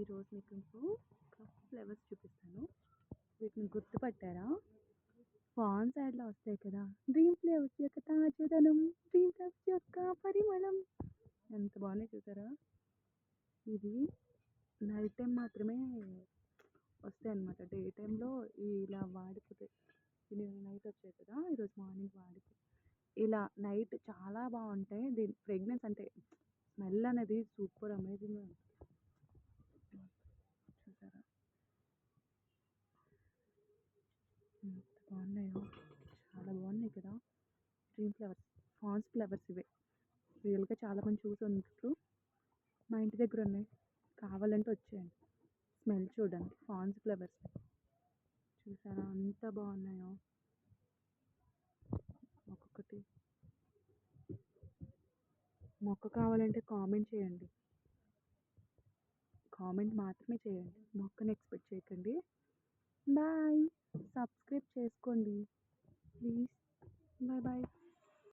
ఈరోజు మీకు ఫ్లవర్స్ చూపిస్తాను. వీటిని గుర్తుపట్టారా? ఫాన్స్ యాడ్లో వస్తాయి కదా. డ్రీమ్ ఫ్లేవర్స్ యొక్క తాజాదనం డ్రీమ్ ఫ్లేవర్స్ యొక్క పరిమళం. ఎంత బాగున్నాయి చూసారా? ఇది నైట్ టైం మాత్రమే వస్తాయి అన్నమాట. డే టైంలో ఇలా వాడిపోతాయి ఇది నైట్ వచ్చాయి కదా ఈరోజు మార్నింగ్ వాడిపోయి ఇలా నైట్ చాలా బాగుంటాయి. దీని ఫ్రేగ్రెన్స్ అంటే స్మెల్ అనేది సూపర్ అమేజింగ్గా ఉంటుంది. చూసారా ఎంత బాగున్నాయో. చాలా బాగున్నాయి కదా. డ్రీమ్ ఫ్లవర్స్ ఫాన్స్ ఫ్లవర్స్ ఇవే. రియల్గా చాలామంది చూసి ఉంటారు మా ఇంటి దగ్గర ఉన్నాయి. కావాలంటే వచ్చేయండి. స్మెల్ చూడండి. ఫాన్స్ ఫ్లవర్స్ చూసారా? అంత బాగున్నాయో. ఒక్కొక్కటి. మొక్క కావాలంటే కామెంట్ చేయండి. కామెంట్ మాత్రమే చేయండి. మొక్కను ఎక్స్పెక్ట్ చేయకండి. బాయ్. సబ్స్క్రైబ్ చేసుకోండి. ప్లీజ్. Bye bye.